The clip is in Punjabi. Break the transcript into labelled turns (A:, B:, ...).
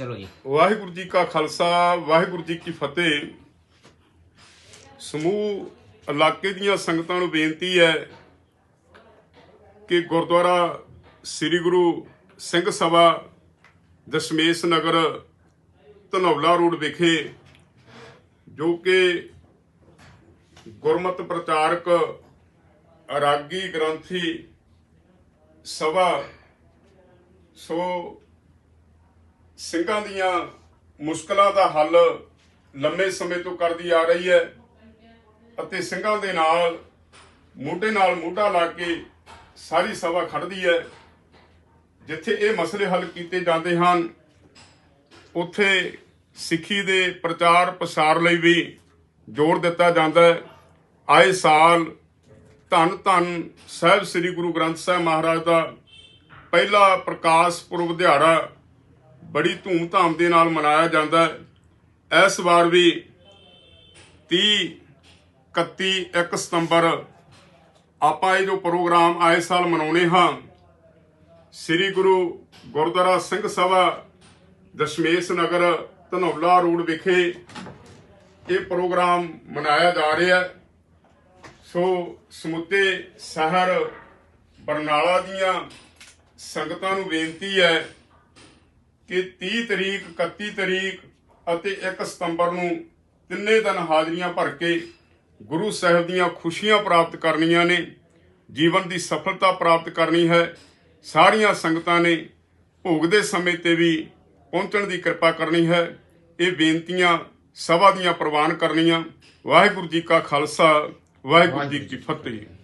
A: ਚਲੋ ਜੀ।
B: ਵਾਹਿਗੁਰੂ ਜੀ ਕਾ ਖਾਲਸਾ, ਵਾਹਿਗੁਰੂ ਜੀ ਕੀ ਫਤਿਹ। ਸਮੂਹ, ਇਲਾਕੇ ਦੀਆਂ ਸੰਗਤਾਂ ਨੂੰ ਬੇਨਤੀ ਹੈ ਕਿ ਗੁਰਦੁਆਰਾ ਸ੍ਰੀ ਗੁਰੂ ਸਿੰਘ ਸਭਾ, ਦਸ਼ਮੇਸ਼ ਨਗਰ, ਧਨੌਲਾ ਰੋਡ ਵਿਖੇ, ਜੋ ਕਿ ਗੁਰਮਤ ਪ੍ਰਚਾਰਕ ਰਾਗੀ ਗ੍ਰੰਥੀ ਸਭਾ, ਸੋ ਸਿੰਘਾਂ ਦੀਆਂ ਮੁਸ਼ਕਲਾਂ ਦਾ ਹੱਲ ਲੰਮੇ ਸਮੇਂ ਤੋਂ ਕਰਦੀ ਆ ਰਹੀ ਹੈ ਅਤੇ ਸਿੰਘਾਂ ਦੇ ਨਾਲ, ਮੋਢੇ ਨਾਲ ਮੋਢਾ ਲਾ ਕੇ ਸਾਰੀ ਸਭਾ ਖੜਦੀ ਹੈ। ਜਿੱਥੇ ਇਹ ਮਸਲੇ ਹੱਲ ਕੀਤੇ ਜਾਂਦੇ ਹਨ, ਉੱਥੇ ਸਿੱਖੀ ਦੇ ਪ੍ਰਚਾਰ ਪ੍ਰਸਾਰ ਲਈ ਵੀ ਜ਼ੋਰ ਦਿੱਤਾ ਜਾਂਦਾ ਹੈ। ਆਏ ਸਾਲ ਧੰਨ ਧੰਨ ਸਾਹਿਬ ਸ੍ਰੀ ਗੁਰੂ ਗ੍ਰੰਥ ਸਾਹਿਬ ਮਹਾਰਾਜ ਦਾ ਪਹਿਲਾ ਪ੍ਰਕਾਸ਼ ਪੁਰਬ ਦਿਹਾੜਾ ਬੜੀ ਧੂਮ-ਧਾਮ ਦੇ ਨਾਲ ਮਨਾਇਆ ਜਾਂਦਾ ਹੈ। ਇਸ ਵਾਰ ਵੀ 30 31 1 ਸਤੰਬਰ ਆਪਾਂ ਇਹ ਜੋ ਪ੍ਰੋਗਰਾਮ ਆਏ ਸਾਲ ਮਨਾਉਣੇ ਹਾਂ, ਸ੍ਰੀ ਗੁਰੂ ਗੁਰਦੁਆਰਾ ਸਿੰਘ ਸਭਾ ਦਸ਼ਮੇਸ਼ ਨਗਰ ਧਨੌਲਾ ਰੋਡ ਵਿਖੇ ਇਹ ਪ੍ਰੋਗਰਾਮ ਮਨਾਇਆ ਜਾ ਰਿਹਾ ਹੈ। ਸੋ ਸਮੁੱਚੇ ਸ਼ਹਿਰ ਬਰਨਾਲਾ ਦੀਆਂ ਸੰਗਤਾਂ ਨੂੰ ਬੇਨਤੀ ਹੈ ਕਿ 30 ਤਰੀਕ 31 ਤਰੀਕ ਅਤੇ 1 ਸਤੰਬਰ ਨੂੰ ਤਿੰਨੇ ਦਿਨ ਹਾਜ਼ਰੀਆਂ ਭਰ ਕੇ ਗੁਰੂ ਸਾਹਿਬ ਦੀਆਂ ਖੁਸ਼ੀਆਂ ਪ੍ਰਾਪਤ ਕਰਨੀਆਂ ਨੇ ਜੀਵਨ ਦੀ ਸਫਲਤਾ ਪ੍ਰਾਪਤ ਕਰਨੀ ਹੈ। ਸਾਰੀਆਂ ਸੰਗਤਾਂ ਨੇ ਭੋਗ ਦੇ ਸਮੇਂ ਤੇ ਵੀ ਪਹੁੰਚਣ ਦੀ ਕਿਰਪਾ ਕਰਨੀ ਹੈ। ਇਹ ਬੇਨਤੀਆਂ ਸਭਾ ਦੀਆਂ ਪ੍ਰਵਾਨ ਕਰਨੀਆਂ। ਵਾਹਿਗੁਰੂ ਜੀ ਕਾ ਖਾਲਸਾ ਵਾਹਿਗੁਰੂ ਜੀ ਕੀ ਫਤਿਹ।